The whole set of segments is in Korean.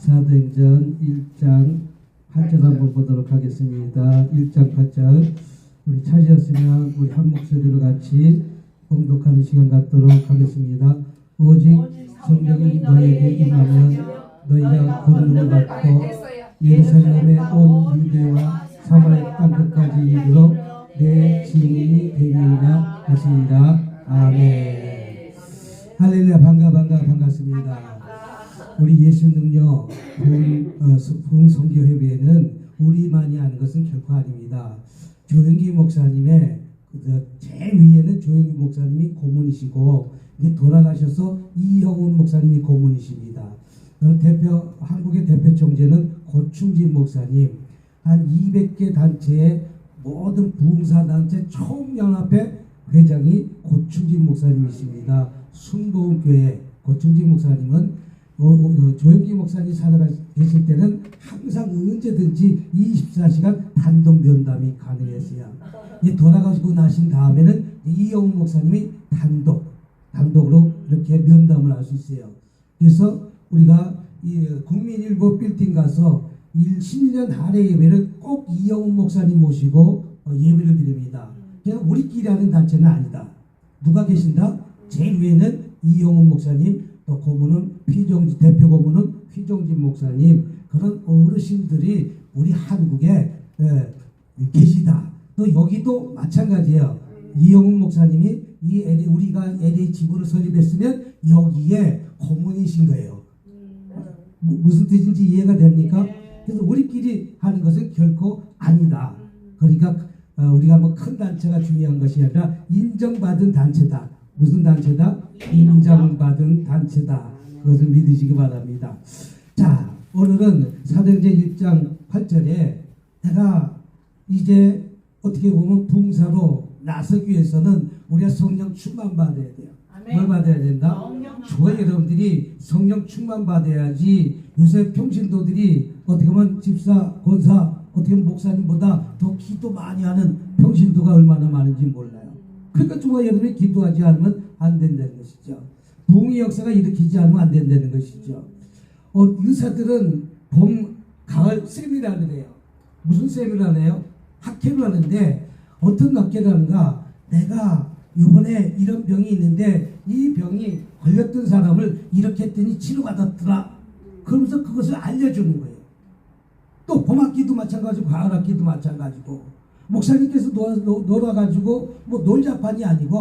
사도행전 1장 8절 한번 보도록 하겠습니다. 1장 8절 우리 찾으셨으면 우리 한 목소리로 같이 봉독하는 시간 갖도록 하겠습니다. 오직 성령이 너에게 임하면 너희가 거룩을 받고 예루살렘의 온 유대와 사마리아 땅 끝까지 이르러 내 증인이 되리라 하시니라. 아멘. 할렐루야 반가 반가 반갑습니다. 우리 예수는요 부흥, 어, 부흥 성교회에는 우리만이 아는 것은 결코 아닙니다. 조영기 목사님의 그 제일 위에는 조영기 목사님이 고문이시고 이제 돌아가셔서 이형훈 목사님이 고문이십니다. 어, 대표 한국의 대표 총재는 고충진 목사님 한 200개 단체의 모든 부흥사 단체 총연합회 회장이 고충진 목사님이십니다. 순복음교회 고충진 목사님은 어, 어, 조영기 목사님 살아계실 때는 항상 언제든지 24시간 단독 면담이 가능했어요. 이제 돌아가시고 나신 다음에는 이영훈 목사님이 단독 단독으로 이렇게 면담을 할 수 있어요. 그래서 우리가 이 국민일보 빌딩 가서 10년 한해 예배를 꼭 이영훈 목사님 모시고 어, 예배를 드립니다. 그냥 우리끼리 하는 단체는 아니다. 누가 계신다? 제일 위에는 이영훈 목사님, 또 고문은 휘정지 대표 고문은 휘정진 목사님 그런 어르신들이 우리 한국에 에, 계시다. 또 여기도 마찬가지예요. 이영훈 목사님이 이 LA, 우리가 LA 지부를 설립했으면 여기에 고문이신 거예요. 무- 무슨 뜻인지 이해가 됩니까? 그래서 우리끼리 하는 것은 결코 아니다. 그러니까 어, 우리가 뭐 큰 단체가 중요한 것이 아니라 인정받은 단체다. 무슨 단체다? 인정받은 단체다. 그것을 믿으시기 바랍니다. 자, 오늘은 사도행전 1장 8절에 내가 이제 어떻게 보면 봉사로 나서기 위해서는 우리가 성령 충만 받아야 돼요. 뭘 받아야 된다? 저와 여러분들이 성령 충만 받아야지 요새 평신도들이 어떻게 보면 집사, 권사, 어떻게 보면 목사님보다 더 기도 많이 하는 평신도가 얼마나 많은지 몰라요. 그러니까 저와 여러분이 기도하지 않으면 안 된다는 것이죠. 부흥의 역사가 일으키지 않으면 안 된다는 것이죠. 어, 의사들은 봄, 가을 세미나를 해요. 무슨 세미나를 해요? 학회를 하는데 어떤 학회를 하는가? 내가 이번에 이런 병이 있는데 이 병이 걸렸던 사람을 이렇게 했더니 치료받았더라. 그러면서 그것을 알려주는 거예요. 또 봄학기도 마찬가지고 가을학기도 마찬가지고 목사님께서 놀- 놀- 놀아가지고 뭐 놀자판이 아니고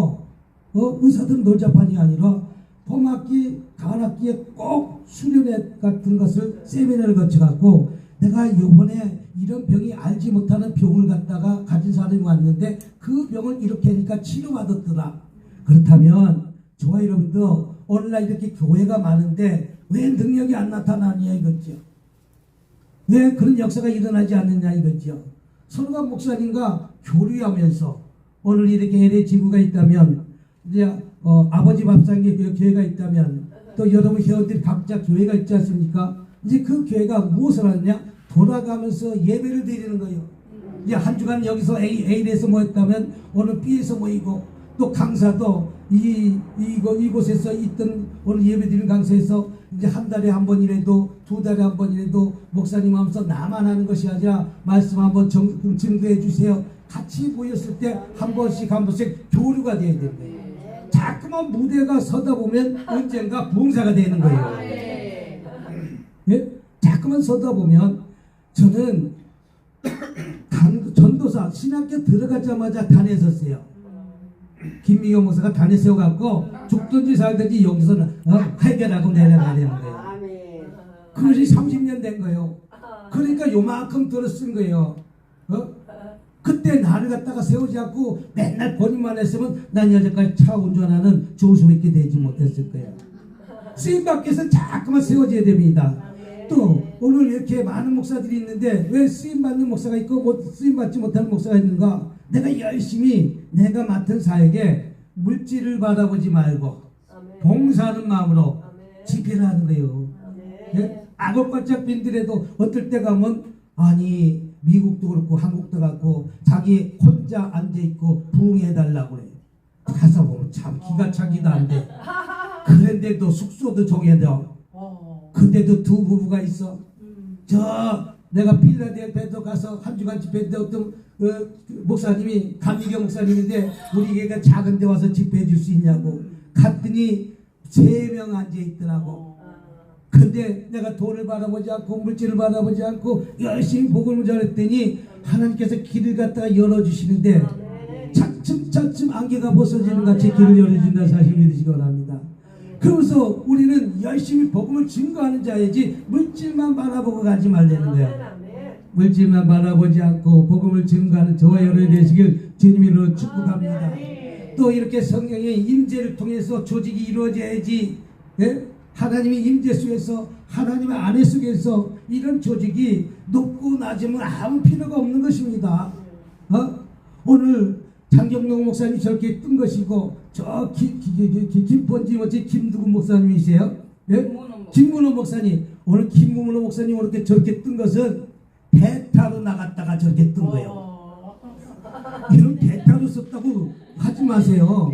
어, 의사들은 놀자판이 아니라 봄학기 가을학기에 꼭 수련회 같은 것을 세미나를 거쳐갖고 내가 이번에 이런 병이 알지 못하는 병을 갖다가 가진 사람이 왔는데 그 병을 이렇게 하니까 치료받았더라 그렇다면 저와 여러분도 오늘날 이렇게 교회가 많은데 왜 능력이 안 나타나느냐 이거죠 왜 그런 역사가 일어나지 않느냐 이거죠. 서로가 목사님과 교류하면서 오늘 이렇게 LA 지부가 있다면 이제 어, 아버지 밥상에 그 교회가 있다면 또 여러분 회원들이 각자 교회가 있지 않습니까? 이제 그 교회가 무엇을 하느냐? 돌아가면서 예배를 드리는 거예요. 이제 한 주간 여기서 A, A에서 모였다면 오늘 B에서 모이고 또 강사도 이 이곳 이곳에서 있던 오늘 예배 드리는 강사에서 이제 한 달에 한 번이라도 두 달에 한 번이라도 목사님 하면서 나만 하는 것이 아니라 말씀 한번 정, 증거해 주세요. 같이 모였을 때 한 번씩 한 번씩 교류가 돼야 거예요. 자꾸만 무대가 서다 보면 언젠가 봉사가 되는 거예요. 예? 자꾸만 서다 보면 저는 강- 전도사 신학교 들어가자마자 단에 섰어요. 김미경 목사가 단에 세워갖고 죽든지 살든지 여기서는 어, 해결하고 내려가야 되는 거예요. 그것이 30년 된 거예요. 그러니까 요만큼 들어쓴 거예요. 어? 그때 나를 갖다가 세우지 않고 맨날 본인만 했으면 난 여태까지 차 운전하는 조수밖에 되지 못했을 거예요. 쓰임 밖에서 자꾸만 세워져야 됩니다. 또 오늘 이렇게 많은 목사들이 있는데 왜 쓰임 받는 목사가 있고 못 쓰임 받지 못하는 목사가 있는가? 내가 열심히 내가 맡은 사역에 물질을 바라보지 말고 봉사하는 마음으로 집회를 하는 거예요. 예? 악을바짝 빈들에도 어떨 때 가면 아니 미국도 그렇고 한국도 그렇고 자기 혼자 앉아 있고 부흥해 달라고 그래. 가서 보면 참 기가 차기도 안 돼. 그런데도 숙소도 정해져. 어. 근데도 두 부부가 있어. 저 내가 필라델피아도 가서 한 주간 집회인데 어떤 어, 그 목사님이 감리교 목사님인데 우리 교회가 작은데 와서 집회해 줄 수 있냐고 갔더니 세 명 앉아 있더라고. 근데 내가 돈을 바라보지 않고 물질을 바라보지 않고 열심히 복음을 전했더니 하나님께서 길을 갖다가 열어주시는데 차츰차츰 안개가 벗어지는 같이 길을 열어준다는 사실 믿으시기 바랍니다. 그러면서 우리는 열심히 복음을 증거하는 자이지 물질만 바라보고 가지 말라는 거야. 물질만 바라보지 않고 복음을 증거하는 저와 여러분이 되시길 주님으로 축복합니다. 또 이렇게 성령의 임재를 통해서 조직이 이루어져야지 예? 하나님의 임재 속에서 하나님의 안에 속에서 이런 조직이 높고 낮으면 아무 필요가 없는 것입니다. 어? 오늘 장경용 목사님 저렇게 뜬 것이고 저 김pon지 뭐지 김두구 목사님이세요? 예? 김문호 목사님 오늘 김문호 목사님 이렇게 저렇게 뜬 것은 대타로 나갔다가 저렇게 뜬 거예요. 이런 대타로 썼다고 하지 마세요.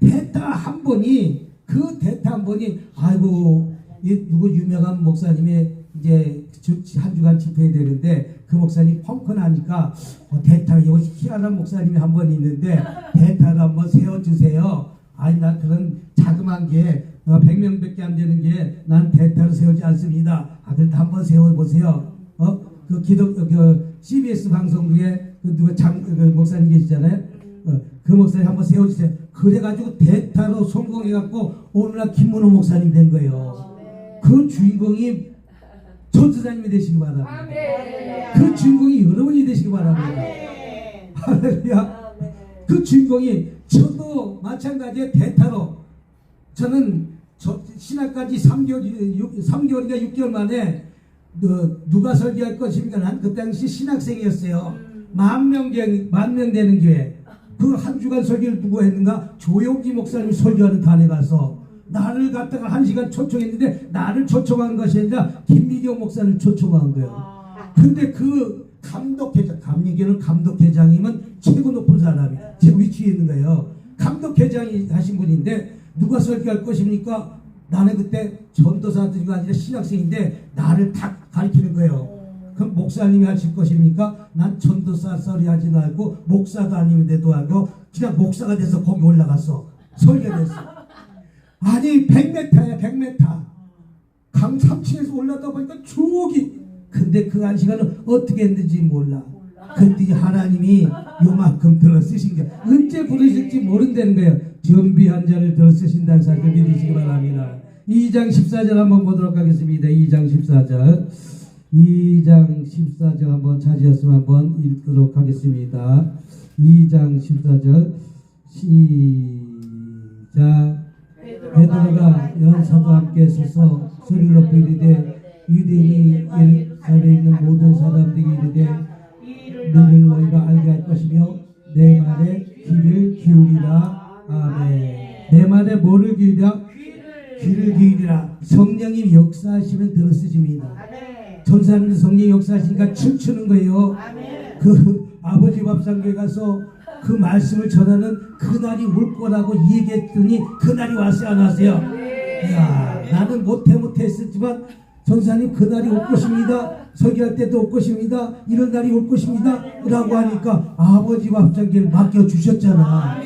대타 한 번이 그 대타 한 번이 아이고 이 누구 유명한 목사님의 이제 주- 한 주간 집회해야 되는데 그 목사님 펑크나니까 어, 대타 여기 희한한 목사님이 한 번 있는데 대타를 한번 세워주세요. 아니 나 그런 자그만 게 어, 100명밖에 안 되는 게 난 대타를 세우지 않습니다. 아들 한번 세워보세요. 어? 그 기독 그 CBS 방송국에 그 누가 장 그 목사님 계시잖아요. 어, 그 목사님 한번 세워주세요. 그래가지고 대타로 성공해갖고 오늘날 김문호 목사님 된 거예요. 그 주인공이 전수사님이 되시기 바랍니다. 그 주인공이 여러분이 되시기 바랍니다. 할렐루야. 그 주인공이 저도 마찬가지의 대타로 저는 저 신학까지 3개월, 6, 3개월인가 6개월 만에 그 누가 설교할 것입니까? 난 그 당시 신학생이었어요. 만 명, 만명 되는 교회. 그 한 주간 설교를 누구 했는가? 조용기 목사님이 설교하는 단에 가서 나를 갖다가 한 시간 초청했는데 나를 초청한 것이 아니라 김미경 목사를 초청한 거예요. 근데 그 감독회장, 감리교는 감독회장이면 최고 높은 사람이 지금 위치에 있는 거예요. 감독회장이 하신 분인데 누가 설교할 것입니까? 나는 그때 전도사들이 아니라 신학생인데 나를 다 가르치는 거예요. 그럼 목사님이 하실 것입니까? 난 전도사 소리 하지 말고 목사도 아닌데도 하고 그냥 목사가 돼서 거기 올라갔어. 설교했어. 아니 100m야 100m. 강 3층에서 올라다 보니까 저기 근데 그 한 시간은 어떻게 했는지 몰라. 근데 하나님이 요만큼 들어 쓰신 게 언제 부르실지 모른다는 거예요. 준비한 자를 들어 쓰신다는 사실을 믿으시기 바랍니다. 2장 14절 한번 보도록 하겠습니다. 2장 14절. 2장 14절 한번 찾으셨으면 한번 읽도록 하겠습니다. 2장 14절 시작 베드로가 사도와 함께 서서 소리를 높이 이르되 유대인이 예루살렘에 있는 모든 사람들이 이르되 너를 너희가 알게 할 것이며 내 말에 귀를 기울이라. 아멘. 내 말에 뭐를 기울이라? 귀를 기울이라. 성령이 역사하시면 들었으십니다. 전사님 성령 역사하시니까 춤추는 거예요. 그 아버지 밥상교에 가서 그 말씀을 전하는 그날이 올 거라고 얘기했더니 그날이 왔어요 안 왔어요? 이야 나는 못해 못해 했었지만 전사님 그날이 올 것입니다 설교할 때도 올 것입니다 이런 날이 올 것입니다 라고 하니까 아버지 밥상교를 맡겨주셨잖아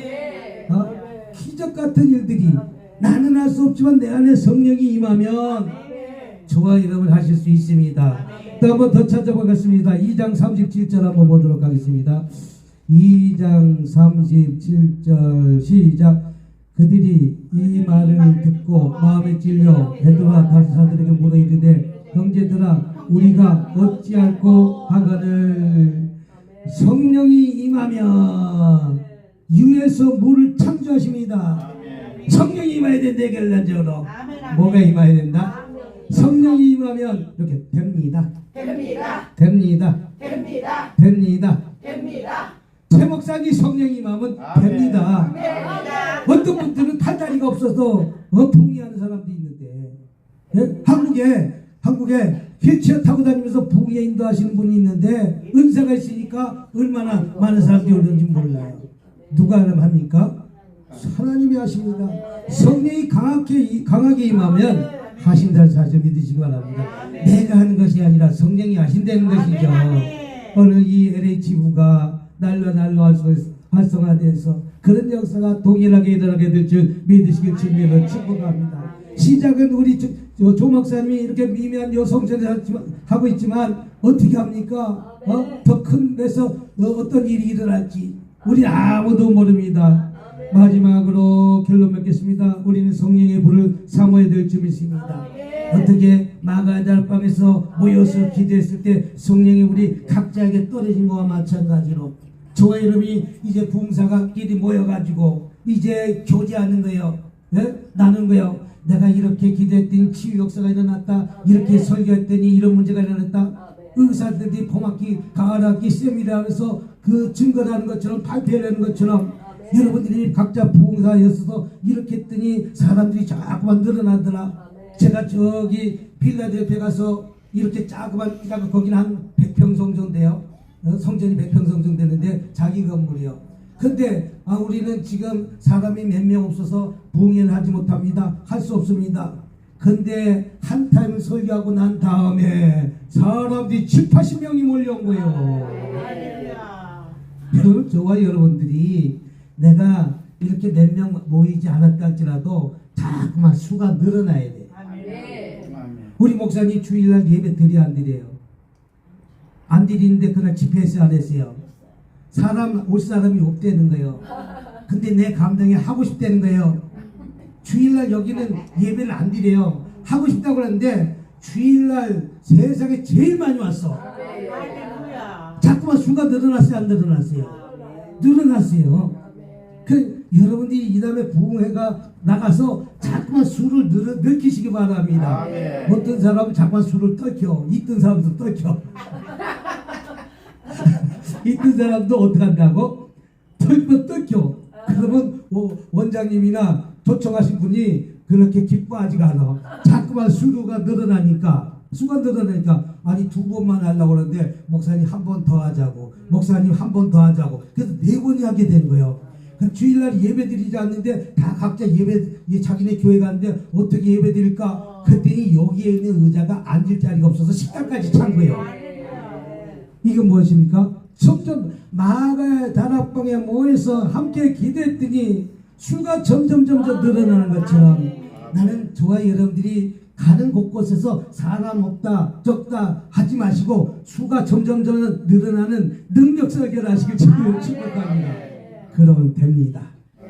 어? 기적 같은 일들이 나는 할 수 없지만 내 안에 성령이 임하면 저와 여러분 하실 수 있습니다. 또 한번 더 찾아보겠습니다. 2장 37절 한번 보도록 하겠습니다. 2장 37절 시작 그들이 이 말을 듣고 마음에 찔려 베드로와 다른 사들에게 물어 이르되 형제들아 우리가 어찌할꼬 하거늘 성령이 임하면 유에서 물을 창조하십니다. 성령이 임해야 된다 결론적으로 뭐가 임해야 된다? 성령이 임하면 이렇게 됩니다. 됩니다. 됩니다. 됩니다. 됩니다. 됩니다. 최 목사님 성령이 임하면 됩니다. 됩니다. 어떤 분들은 탈다리가 없어서 어, 부흥하는 사람도 있는데 예? 한국에 한국에 휠체어 타고 다니면서 부흥에 인도하시는 분이 있는데 은사가 있으니까 얼마나 많은 사람들이 오는지 몰라요. 누가 합니까? 하나님이 하십니다. 성령이 강하게 강하게 임하면 하신다는 사실 믿으시기 바랍니다. 내가 하는 것이 아니라 성령이 하신다는 것이죠. 오늘 이 LH부가 날로 날로 활성- 활성화돼서 그런 역사가 동일하게 일어나게 될 줄 믿으시길 주님으로 축복합니다. 시작은 우리 조, 조- 조 목사님이 이렇게 미미한 요성전을 하고 있지만 어떻게 합니까? 어? 더큰 데서 어, 어떤 일이 일어날지 우리 아무도 모릅니다. 마지막으로 결론 맺겠습니다. 우리는 성령의 불을 사모해야 될줄 믿습니다. 어떻게 마가달 방에서 모여서 기도했을 때 성령이 우리 각자에게 떨어진 것과 마찬가지로 저와 여러분이 이제 봉사가끼리 모여가지고 이제 교제하는 거예요. 예? 나눈 거예요. 내가 이렇게 기도했더니 치유 역사가 일어났다. 이렇게 설교했더니 이런 문제가 일어났다. 의사들이 봄학기, 가을학기, 세미나 하면서 그 증거하는 것처럼 발표하는 것처럼 여러분들이 각자 봉사였어서 이렇게 했더니 사람들이 자꾸만 늘어나더라. 제가 저기 필라델피아 가서 이렇게 자그만 자그 거기는 한 100평 정도 돼요. 어, 성전이 100평 정도 되는데 자기 건물이요. 근데 아, 우리는 지금 사람이 몇 명 없어서 부흥회를 하지 못합니다. 할 수 없습니다. 근데 한 타임을 설교하고 난 다음에 사람들이 7, 80명이 몰려온 거예요. 여러분, 저와 여러분들이 내가 이렇게 몇 명 모이지 않았다 할지라도 자꾸만 수가 늘어나야 돼. 우리 목사님 주일날 예배 드려 안 드려요? 안 드리는데 그날 집회에서 안 했어요. 사람 올 사람이 없다는 거예요. 근데 내 감당이 하고 싶다는 거예요. 주일날 여기는 예배를 안 드려요. 하고 싶다고 그러는데 주일날 세상에 제일 많이 왔어. 자꾸만 수가 늘어났어요, 안 늘어났어요? 늘어났어요. 그 여러분들이 이 다음에 부흥회가 나가서 자꾸만 수를 늘, 늘키시기 바랍니다. 어떤 사람은 자꾸만 수를 떨켜, 있던 사람도 떨켜. 있던 사람도 어떻게 한다고? 떨면 떨켜. 그러면 워- 원장님이나 초청하신 분이 그렇게 기뻐하지가 않아. 자꾸만 수가 늘어나니까 수가 늘어나니까 아니 두 번만 하려고 그러는데 목사님 한 번 더 하자고 목사님 한 번 더 하자고 그래서 네 번이 하게 된 거예요. 그럼 주일날 예배 드리지 않는데 다 각자 예배 예, 자기네 교회 가는데 어떻게 예배 드릴까? 그랬더니 여기에 있는 의자가 앉을 자리가 없어서 식당까지 찬 거예요. 이건 무엇입니까? 점점 마가의 다락방에 모여서 함께 기도했더니 수가 점점 점점 늘어나는 것처럼 나는 저와 여러분들이 가는 곳곳에서 사람 없다 적다 하지 마시고 수가 점점 점 늘어나는 능력 설계를 하시길 주님을 축복합니다. 그러면 됩니다.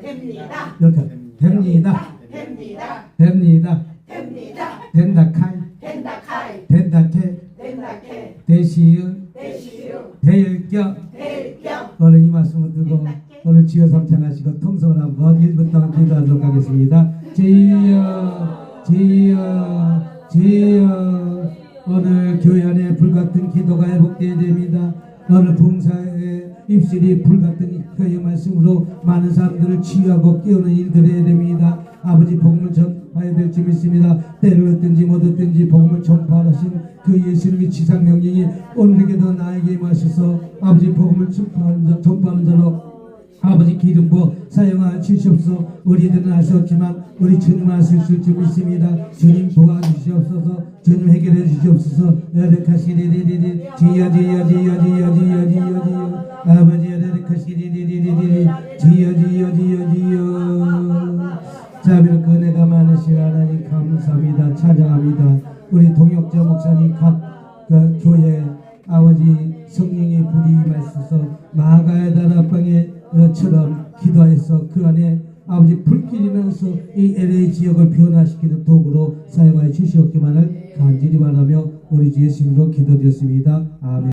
됩니다. 이렇게 됩니다. 됩니다. 됩니다. 됩니다. 된다 카이 된다 카이. 된다 캐 된다 캐. 대시은 대시유. 대 대경. 오늘 이 말씀을 듣고 오늘 지어 삼창하시고 통성을 한번 1분 동안 기도하도록 하겠습니다. 지어 지어 지어 오늘 교회 안에 불같은 기도가 회복되어야 됩니다. 오늘 봉사의 입술이 불 같은 교회 말씀으로 많은 사람들을 치유하고 깨우는 일들을 됩니다. 아버지 복음을 전파해야 될줄 믿습니다. 때를 얻든지 못 얻든지 복음을 전파하신 그 예수님의 지상 명령이 오늘에게도 나에게 임하셔서 아버지 복음을 전파하는 자로 아버지 기름 부어 사용하 주시옵소서 우리들은 알 수 없지만 우리 주님 아실 줄 믿습니다. 주님 도와주시옵소서. 주님 해결해 주시옵소서. 에레카시리리리리. 지여 지여 지여 지여 지여 지여 지여. 아버지 에레카시 주시옵기만을 간절히 바라며 우리 주 예수님으로 기도드렸습니다. 아멘.